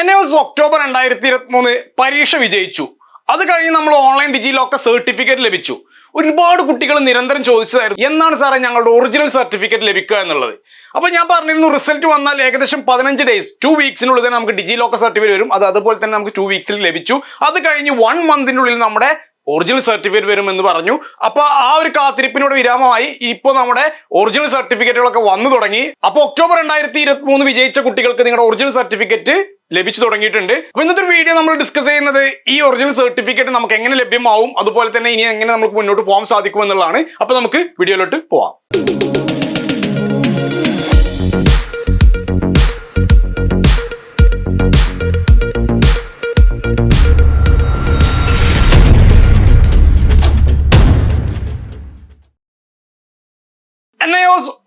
N S October രണ്ടായിരത്തി ഇരുപത്തി മൂന്ന് പരീക്ഷ വിജയിച്ചു. അത് കഴിഞ്ഞ് നമ്മൾ ഓൺലൈൻ ഡിജി ലോക്കർ സർട്ടിഫിക്കറ്റ് ലഭിച്ചു. ഒരുപാട് കുട്ടികൾ നിരന്തരം ചോദിച്ചതായിരുന്നു എന്നാണ് സാറേ ഞങ്ങളുടെ ഒറിജിനൽ സർട്ടിഫിക്കറ്റ് ലഭിക്കുക എന്നുള്ളത്? അപ്പോൾ ഞാൻ പറഞ്ഞിരുന്നു റിസൾട്ട് വന്നാൽ ഏകദേശം പതിനഞ്ച് ഡേയ്സ് ടു വീക്സിനുള്ളിൽ തന്നെ നമുക്ക് ഡിജി ലോക്കർ സർട്ടിഫിക്കറ്റ് വരും. അത് അതുപോലെ തന്നെ നമുക്ക് ടു വീക്സിൽ ലഭിച്ചു. അത് കഴിഞ്ഞ് വൺ മന്തിനുള്ളിൽ നമ്മുടെ ഒറിജിനൽ സർട്ടിഫിക്കറ്റ് വരും എന്ന് പറഞ്ഞു. അപ്പൊ ആ ഒരു കാത്തിരിപ്പിനോട് വിരാമമായി ഇപ്പോൾ നമ്മുടെ ഒറിജിനൽ സർട്ടിഫിക്കറ്റുകളൊക്കെ വന്നു തുടങ്ങി. അപ്പോൾ ഒക്ടോബർ രണ്ടായിരത്തി ഇരുപത്തി മൂന്ന് വിജയിച്ച കുട്ടികൾക്ക് നിങ്ങളുടെ ഒറിജിനൽ സർട്ടിഫിക്കറ്റ് ലഭിച്ചു തുടങ്ങിയിട്ടുണ്ട്. അപ്പൊ ഇന്നത്തെ വീഡിയോ നമ്മൾ ഡിസ്കസ് ചെയ്യുന്നത് ഈ ഒറിജിനൽ സർട്ടിഫിക്കറ്റ് നമുക്ക് എങ്ങനെ ലഭ്യമാവും അതുപോലെ തന്നെ ഇനി എങ്ങനെ നമുക്ക് മുന്നോട്ട് പോകാൻ സാധിക്കും എന്നുള്ളതാണ്. അപ്പൊ നമുക്ക് വീഡിയോയിലോട്ട് പോവാം.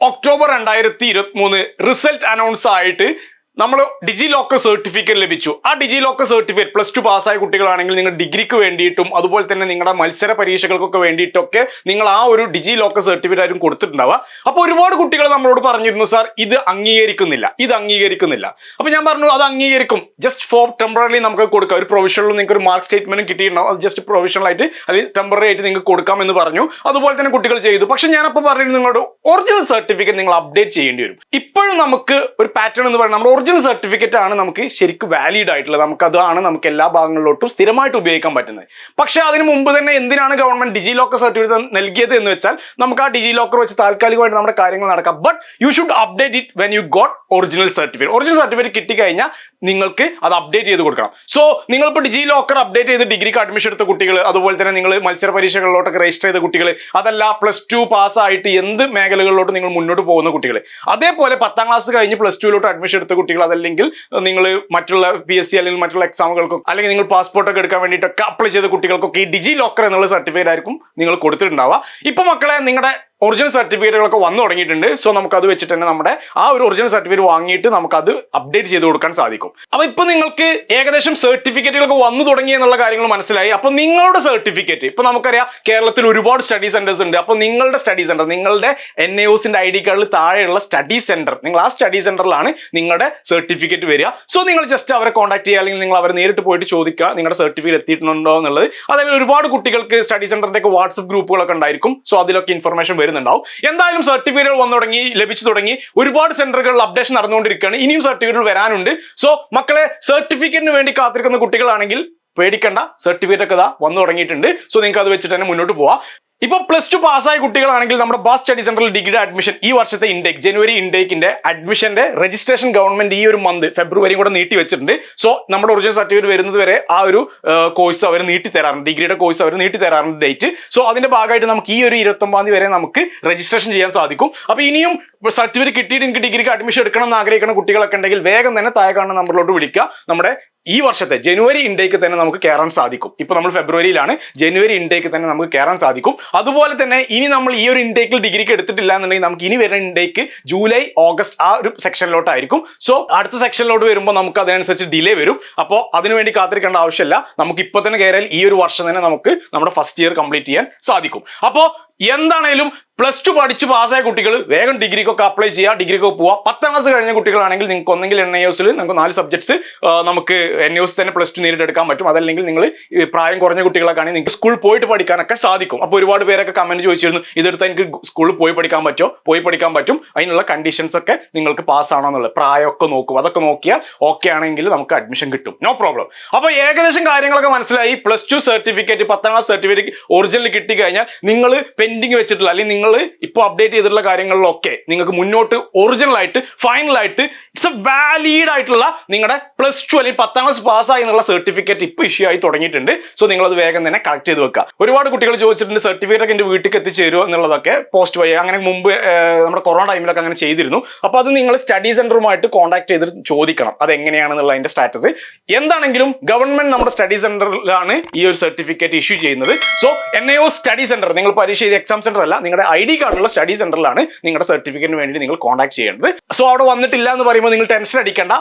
ഒക്ടോബർ രണ്ടായിരത്തി ഇരുപത്തി മൂന്ന് റിസൾട്ട് അനൗൺസ് ആയിട്ട് നമ്മൾ ഡിജി ലോക്കർ സർട്ടിഫിക്കറ്റ് ലഭിച്ചു. ആ DigiLocker certificate plus two പാസ്സായ കുട്ടികളാണെങ്കിൽ നിങ്ങൾ ഡിഗ്രിക്ക് വേണ്ടിയിട്ടും അതുപോലെ തന്നെ നിങ്ങളുടെ മത്സര പരീക്ഷകൾക്കൊക്കെ വേണ്ടിയിട്ടൊക്കെ നിങ്ങൾ ആ ഒരു ഡിജി ലോക്കർ സർട്ടിഫിക്കറ്റ് ആരും കൊടുത്തിട്ടുണ്ടാവുക. അപ്പോൾ ഒരുപാട് കുട്ടികൾ നമ്മളോട് പറഞ്ഞിരുന്നു സാർ ഇത് അംഗീകരിക്കുന്നില്ല. ഇത് അംഗീകരിക്കുന്നില്ല. അപ്പോൾ ഞാൻ പറഞ്ഞു അത് അംഗീകരിക്കും. ജസ്റ്റ് ഫോർ ടെമ്പററി നമുക്ക് കൊടുക്കാം. ഒരു പ്രൊവിഷണലും നിങ്ങൾക്ക് ഒരു മാർക്ക് സ്റ്റേറ്റ്മെന്റും കിട്ടിയിട്ടുണ്ടാവും. അത് ജസ്റ്റ് പ്രൊവിഷണൽ ആയിട്ട് അല്ലെങ്കിൽ ടെമ്പററി ആയിട്ട് നിങ്ങൾക്ക് കൊടുക്കാം എന്ന് പറഞ്ഞു. അതുപോലെ തന്നെ കുട്ടികൾ ചെയ്തു. പക്ഷെ ഞാനപ്പോൾ പറഞ്ഞിരുന്നു നിങ്ങളുടെ ഒറിജിനൽ സർട്ടിഫിക്കറ്റ് നിങ്ങൾ അപ്ഡേറ്റ് ചെയ്യേണ്ടി വരും. ഇപ്പോഴും നമുക്ക് ഒരു പാറ്റേൺ എന്ന് പറയുന്നത് നമ്മുടെ ഒറിജിനൽ സർട്ടിഫിക്കറ്റ് ആണ് നമുക്ക് ശരിക്കും വാലിഡ് ആയിട്ടുള്ളത്. നമുക്ക് അതാണ് നമുക്ക് എല്ലാ ഭാഗങ്ങളിലോട്ടും സ്ഥിരമായിട്ട് ഉപയോഗിക്കാൻ പറ്റുന്നത്. പക്ഷേ അതിന് മുമ്പ് തന്നെ എന്തിനാണ് ഗവൺമെന്റ് ഡിജി ലോക്കർ സർട്ടിഫിക്കറ്റ് നൽകിയത് എന്ന് വെച്ചാൽ നമുക്ക് ആ ഡിജി ലോക്കർ വെച്ച് താൽക്കാലികമായിട്ട് നമ്മുടെ കാര്യങ്ങൾ നടക്കാം. But you should update it when you got original certificate original certificate കിട്ടിക്കഴിഞ്ഞാൽ നിങ്ങൾക്ക് അത് അപ്ഡേറ്റ് ചെയ്ത് കൊടുക്കണം. സോ നിങ്ങളിപ്പോൾ ഡിജി ലോക്കർ അപ്ഡേറ്റ് ചെയ്ത് ഡിഗ്രിക്ക് അഡ്മിഷൻ എടുത്ത കുട്ടികൾ അതുപോലെ തന്നെ നിങ്ങൾ മത്സര പരീക്ഷകളിലോട്ടൊക്കെ രജിസ്റ്റർ ചെയ്ത കുട്ടികൾ അതല്ല പ്ലസ് ടു പാസ്സായിട്ട് എന്ത് മേഖലകളിലോട്ട് നിങ്ങൾ മുന്നോട്ട് പോകുന്ന കുട്ടികൾ അതേപോലെ പത്താം ക്ലാസ് കഴിഞ്ഞ് പ്ലസ് ടുവിലോട്ട് അഡ്മിഷൻ എടുത്ത കുട്ടികൾ അതല്ലെങ്കിൽ നിങ്ങൾ മറ്റുള്ള പി എസ് സി അല്ലെങ്കിൽ മറ്റുള്ള എക്സാമുകൾക്കും അല്ലെങ്കിൽ നിങ്ങൾ പാസ്പോർട്ടൊക്കെ എടുക്കാൻ വേണ്ടിയിട്ടൊക്കെ അപ്ലൈ ചെയ്ത കുട്ടികൾക്കൊക്കെ ഈ ഡിജി ലോക്കർ എന്നുള്ള സർട്ടിഫിക്കറ്റ് ആയിരിക്കും നിങ്ങൾ കൊടുത്തിട്ടുണ്ടാവുക. ഇപ്പൊ മക്കളെ നിങ്ങളുടെ ഒറിജിനൽ സർട്ടിഫിക്കറ്റുകളൊക്കെ വന്നു തുടങ്ങിയിട്ടുണ്ട്. സോ നമുക്ക് അത് വെച്ചിട്ട് തന്നെ നമ്മുടെ ആ ഒരു ഒറിജിനൽ സർട്ടിഫിക്കറ്റ് വാങ്ങിയിട്ട് നമുക്ക് അത് അപ്ഡേറ്റ് ചെയ്ത് കൊടുക്കാൻ സാധിക്കും. അപ്പൊ ഇപ്പൊ നിങ്ങൾക്ക് ഏകദേശം സർട്ടിഫിക്കറ്റുകളൊക്കെ വന്നു തുടങ്ങി എന്നുള്ള കാര്യങ്ങൾ മനസ്സിലായി. അപ്പൊ നിങ്ങളുടെ സർട്ടിഫിക്കറ്റ് ഇപ്പൊ നമുക്കറിയാം കേരളത്തിൽ ഒരുപാട് സ്റ്റഡി സെന്റേഴ്സ് ഉണ്ട്. അപ്പൊ നിങ്ങളുടെ സ്റ്റഡി സെന്റർ നിങ്ങളുടെ എൻ എ ഒസിന്റെ ഐ ഡി കാർഡിൽ താഴെയുള്ള സ്റ്റഡി സെന്റർ നിങ്ങൾ ആ സ്റ്റഡി സെന്ററിലാണ് നിങ്ങളുടെ സർട്ടിഫിക്കറ്റ് വരിക. സോ നിങ്ങൾ ജസ്റ്റ് അവരെ കോൺടാക്ട് ചെയ്യുക അല്ലെങ്കിൽ നിങ്ങൾ അവരെ നേരിട്ട് പോയിട്ട് ചോദിക്കുക നിങ്ങളുടെ സർട്ടിഫിക്കറ്റ് എത്തിയിട്ടുണ്ടോ എന്നുള്ളത്. അതേപോലെ ഒരുപാട് കുട്ടികൾക്ക് സ്റ്റഡി സെന്ററിന്റെ ഒക്കെ വാട്സ്ആപ്പ് ഗ്രൂപ്പുകളൊക്കെ ഉണ്ടായിരിക്കും. സോ അതിലൊക്കെ ഇൻഫർമേഷൻ വരുന്നുണ്ടാവും. എന്തായാലും സർട്ടിഫിക്കറ്റുകൾ വന്നു തുടങ്ങി ലഭിച്ചു തുടങ്ങി. ഒരുപാട് സെന്ററുകളിൽ അപ്ഡേഷൻ നടന്നുകൊണ്ടിരിക്കുകയാണ്. ഇനിയും സർട്ടിഫിക്കറ്റുകൾ വരാനുണ്ട്. സോ മക്കളെ സർട്ടിഫിക്കറ്റിന് വേണ്ടി കാത്തിരിക്കുന്ന കുട്ടികളാണെങ്കിൽ പേടിക്കണ്ട. സർട്ടിഫിക്കറ്റ് ഒക്കെ ഇതാ വന്നു തുടങ്ങിയിട്ടുണ്ട്. സോ നിങ്ങൾക്ക് അത് വെച്ചിട്ട് തന്നെ മുന്നോട്ട് പോവാം. ഇപ്പൊ പ്ലസ് ടു പാസ്സായ കുട്ടികളാണെങ്കിൽ നമ്മുടെ ബാസ് സ്റ്റഡി സെന്ററിൽ ഡിഗ്രി അഡ്മിഷൻ ഈ വർഷത്തെ ഇൻടേക്ക് ജനുവരി ഇൻടേക്കിന്റെ അഡ്മിഷന്റെ രജിസ്ട്രേഷൻ ഗവൺമെന്റ് ഈ ഒരു മന്ത് ഫെബ്രുവരി കൂടെ നീട്ടി വെച്ചിട്ടുണ്ട്. സോ നമ്മുടെ ഒറിജിനൽ സർട്ടിഫിക്കറ്റ് വരുന്നത് വരെ ആ ഒരു കോഴ്സ് അവർ നീട്ടി തരാറുണ്ട്. ഡിഗ്രിയുടെ കോഴ്സ് അവർ നീട്ടി തരാറുണ്ട് ഡേറ്റ് സോ അതിന്റെ ഭാഗമായിട്ട് നമുക്ക് ഈ ഒരു ഇരുപത്തൊമ്പതാം തീയതി വരെ നമുക്ക് രജിസ്ട്രേഷൻ ചെയ്യാൻ സാധിക്കും. അപ്പൊ ഇനിയും സർട്ടിഫിക്കറ്റ് കിട്ടിയിട്ട് എനിക്ക് ഡിഗ്രിക്ക് അഡ്മിഷൻ എടുക്കണം എന്ന് ആഗ്രഹിക്കുന്ന കുട്ടികളൊക്കെ ഉണ്ടെങ്കിൽ വേഗം തന്നെ താഴെ കാണുന്ന നമ്പറിലോട്ട് വിളിക്കുക. നമ്മുടെ ഈ വർഷത്തെ ജനുവരി ഇൻടേക്ക് തന്നെ നമുക്ക് കയറാൻ സാധിക്കും. ഇപ്പൊ നമ്മൾ ഫെബ്രുവരിയിലാണ്. ജനുവരി ഇൻടേക്ക് തന്നെ നമുക്ക് കയറാൻ സാധിക്കും. അതുപോലെ തന്നെ ഇനി നമ്മൾ ഈ ഒരു ഇൻടേക്കിൽ ഡിഗ്രിക്ക് എടുത്തിട്ടില്ല എന്നുണ്ടെങ്കിൽ നമുക്ക് ഇനി വരുന്ന ഇൻടേക്ക് ജൂലൈ ഓഗസ്റ്റ് ആ ഒരു സെക്ഷനിലോട്ടായിരിക്കും. സോ അടുത്ത സെക്ഷനിലോട്ട് വരുമ്പോൾ നമുക്ക് അതിനനുസരിച്ച് ഡിലേ വരും. അപ്പോൾ അതിനുവേണ്ടി കാത്തിരിക്കേണ്ട ആവശ്യമില്ല. നമുക്ക് ഇപ്പൊ തന്നെ കയറിയാൽ ഈ ഒരു വർഷം തന്നെ നമുക്ക് നമ്മുടെ ഫസ്റ്റ് ഇയർ കംപ്ലീറ്റ് ചെയ്യാൻ സാധിക്കും. അപ്പോൾ എന്താണേലും പ്ലസ് ടു പഠിച്ച് പാസ്സായ കുട്ടികൾ വേഗം ഡിഗ്രിക്കൊക്കെ അപ്ലൈ ചെയ്യുക ഡിഗ്രിക്കൊക്കെ പോവുക പത്താം ക്ലാസ് കഴിഞ്ഞ കുട്ടികളാണെങ്കിൽ നിങ്ങൾക്ക് ഒന്നെങ്കിൽ എൻ ഐ എസിൽ നമുക്ക് നാല് സബ്ജക്ട്സ് നമുക്ക് എൻ എസ് തന്നെ പ്ലസ് ടു നേരിട്ട് എടുക്കാൻ പറ്റും. അതല്ലെങ്കിൽ നിങ്ങൾ പ്രായം കുറഞ്ഞ കുട്ടികളൊക്കെ ആണെങ്കിൽ നിങ്ങൾക്ക് സ്കൂളിൽ പോയിട്ട് പഠിക്കാനൊക്കെ സാധിക്കും. അപ്പോൾ ഒരുപാട് പേരൊക്കെ കമന്റ് ചോദിച്ചിരുന്നു ഇതെടുത്ത് എനിക്ക് സ്കൂളിൽ പോയി പഠിക്കാൻ പറ്റുമോ? പോയി പഠിക്കാൻ പറ്റും. അതിനുള്ള കണ്ടീഷൻസ് ഒക്കെ നിങ്ങൾക്ക് പാസ് ആണോ എന്നുള്ളത്. പ്രായമൊക്കെ നോക്കും. അതൊക്കെ നോക്കിയാൽ ഓക്കെ ആണെങ്കിൽ നമുക്ക് അഡ്മിഷൻ കിട്ടും. നോ പ്രോബ്ലം അപ്പോൾ ഏകദേശം കാര്യങ്ങളൊക്കെ മനസ്സിലായി. പ്ലസ് ടു സർട്ടിഫിക്കറ്റ് പത്താം ക്ലാസ് സർട്ടിഫിക്കറ്റ് ഒറിജിനൽ കിട്ടി കഴിഞ്ഞാൽ നിങ്ങൾ പെൻഡിങ് വെച്ചിട്ടുള്ള അല്ലെങ്കിൽ നിങ്ങൾ ഇപ്പോൾ അപ്ഡേറ്റ് ചെയ്തിട്ടുള്ള കാര്യങ്ങളിലൊക്കെ നിങ്ങൾക്ക് മുന്നോട്ട് ഒറിജിനൽ ആയിട്ട് ഫൈനൽ ആയിട്ട് ഇറ്റ്സ് എ വാലിഡ് ആയിട്ടുള്ള നിങ്ങളുടെ പ്ലസ് ടു അല്ലെങ്കിൽ പത്താം ക്ലാസ് പാസ്സായി എന്നുള്ള സർട്ടിഫിക്കറ്റ് ഇപ്പോൾ ഇഷ്യൂ ആയി തുടങ്ങിയിട്ടുണ്ട്. സോ നിങ്ങൾ അത് വേഗം തന്നെ കളക്ട് ചെയ്ത് വെക്കുക. ഒരുപാട് കുട്ടികൾ ചോദിച്ചിട്ടുണ്ട് സർട്ടിഫിക്കറ്റ് ഒക്കെ എന്റെ വീട്ടിൽ എത്തിച്ചേരുമോ എന്നുള്ളതൊക്കെ പോസ്റ്റ് വഴി അങ്ങനെ മുമ്പ് നമ്മുടെ കൊറോണ ടൈമിലൊക്കെ അങ്ങനെ ചെയ്തിരുന്നു. അപ്പോൾ അത് നിങ്ങൾ സ്റ്റഡി സെന്ററുമായിട്ട് കോൺടാക്ട് ചെയ്ത് ചോദിക്കണം അത് എങ്ങനെയാണെന്നുള്ള അതിന്റെ സ്റ്റാറ്റസ് എന്താണെങ്കിലും ഗവൺമെന്റ് നമ്മുടെ സ്റ്റഡി സെന്ററിലാണ് ഈ ഒരു സർട്ടിഫിക്കറ്റ് ഇഷ്യൂ ചെയ്യുന്നത്. സോ എൻ സ്റ്റഡി സെന്റർ നിങ്ങൾ പരീക്ഷ എക്സാം സെന്റർ അല്ല നിങ്ങളുടെ ഐ ഡി കാർഡുള്ള സ്റ്റഡി സെന്ററിലാണ് നിങ്ങളുടെ സർട്ടിഫിക്കറ്റിന് വേണ്ടി നിങ്ങൾ കോൺടാക്ട് ചെയ്യേണ്ടത്. സോ അവിടെ വന്നിട്ടില്ല എന്ന് പറയുമ്പോൾ നിങ്ങൾ ടെൻഷൻ അടിക്കേണ്ട.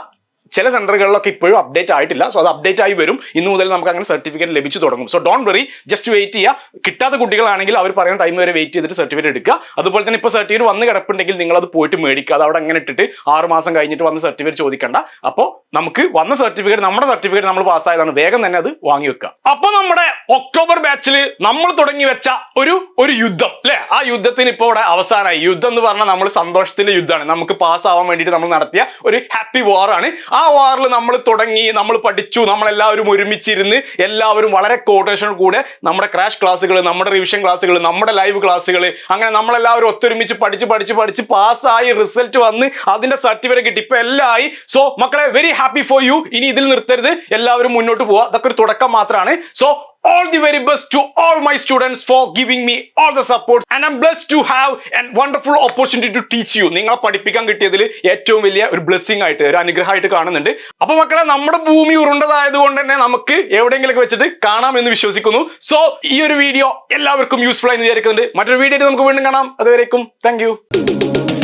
ചില സെന്ററുകളിലൊക്കെ ഇപ്പോഴും അപ്ഡേറ്റ് ആയിട്ടില്ല. സോ അത് അപ്ഡേറ്റ് ആയി വരും. ഇന്ന് മുതൽ നമുക്ക് അങ്ങനെ സർട്ടിഫിക്കറ്റ് ലഭിച്ചു തുടങ്ങും. So don't worry just wait ചെയ്യുക. കിട്ടാത്ത കുട്ടികളാണെങ്കിൽ അവർ പറയുന്ന ടൈം വരെ വെയിറ്റ് ചെയ്തിട്ട് സർട്ടിഫിക്കറ്റ് എടുക്കുക. അതുപോലെ തന്നെ ഇപ്പോൾ സർട്ടിഫിക്കറ്റ് വന്ന് കിടപ്പുണ്ടെങ്കിൽ നിങ്ങൾ അത് പോയിട്ട് മേടിക്കുക. അത് അവിടെ അങ്ങനെ ഇട്ടിട്ട് ആറ് മാസം കഴിഞ്ഞിട്ട് വന്ന് സർട്ടിഫിക്കറ്റ് ചോദിക്കണ്ട. അപ്പോൾ നമുക്ക് വന്ന സർട്ടിഫിക്കറ്റ് നമ്മുടെ സർട്ടിഫിക്കറ്റ് നമ്മൾ പാസ്സായതാണ് വേഗം തന്നെ അത് വാങ്ങി വെക്കുക. അപ്പൊ നമ്മുടെ ഒക്ടോബർ ബാച്ചിൽ നമ്മൾ തുടങ്ങി വെച്ച ഒരു ഒരു യുദ്ധം അല്ലെ ആ യുദ്ധത്തിന് ഇപ്പോൾ ഇവിടെ അവസാനമായി. യുദ്ധം എന്ന് പറഞ്ഞാൽ നമ്മൾ സന്തോഷത്തിന്റെ യുദ്ധമാണ്. നമുക്ക് പാസ്സാവാൻ വേണ്ടിയിട്ട് നമ്മൾ നടത്തിയ ഒരു ഹാപ്പി വാർ ആണ്. ആ വാറിൽ നമ്മൾ തുടങ്ങി നമ്മൾ പഠിച്ചു നമ്മളെല്ലാവരും ഒരുമിച്ചിരുന്ന് എല്ലാവരും വളരെ കോട്ടേഷൻ കൂടെ നമ്മുടെ ക്രാഷ് ക്ലാസ്സുകൾ നമ്മുടെ റിവിഷൻ ക്ലാസ്സുകൾ നമ്മുടെ ലൈവ് ക്ലാസ്സുകൾ അങ്ങനെ നമ്മളെല്ലാവരും ഒത്തൊരുമിച്ച് പഠിച്ച് പഠിച്ച് പഠിച്ച് പാസ്സായി റിസൾട്ട് വന്ന് അതിന്റെ സർട്ടിഫിക്കറ്റ് കിട്ടി ഇപ്പൊ ആയി. സോ മക്കളെ വെരി ഹാപ്പി ഫോർ യു ഇനി ഇതിൽ നിർത്തരുത്. എല്ലാവരും മുന്നോട്ട് പോവുക. അതൊക്കെ ഒരു തുടക്കം മാത്രമാണ്. So all the very best to all my students for giving me all the support. And I'm blessed to have a wonderful opportunity to teach you. നിങ്ങളെ പഠിപ്പിക്കാൻ കിട്ടിയതിൽ ഏറ്റവും വലിയ ഒരു ബ്ലെസ്സിങ് ആയിട്ട് ഒരു അനുഗ്രഹമായിട്ട് കാണുന്നുണ്ട്. അപ്പൊ മക്കളെ നമ്മുടെ ഭൂമി ഉരുണ്ടതായത് കൊണ്ട് തന്നെ നമുക്ക് എവിടെയെങ്കിലും വെച്ചിട്ട് കാണാം എന്ന് വിശ്വസിക്കുന്നു. സോ ഈ ഒരു വീഡിയോ എല്ലാവർക്കും യൂസ്ഫുൾ ആയി വിചാരിക്കുന്നുണ്ട്. മറ്റൊരു വീഡിയോ നമുക്ക് വീണ്ടും കാണാം. അതുവരേക്കും താങ്ക്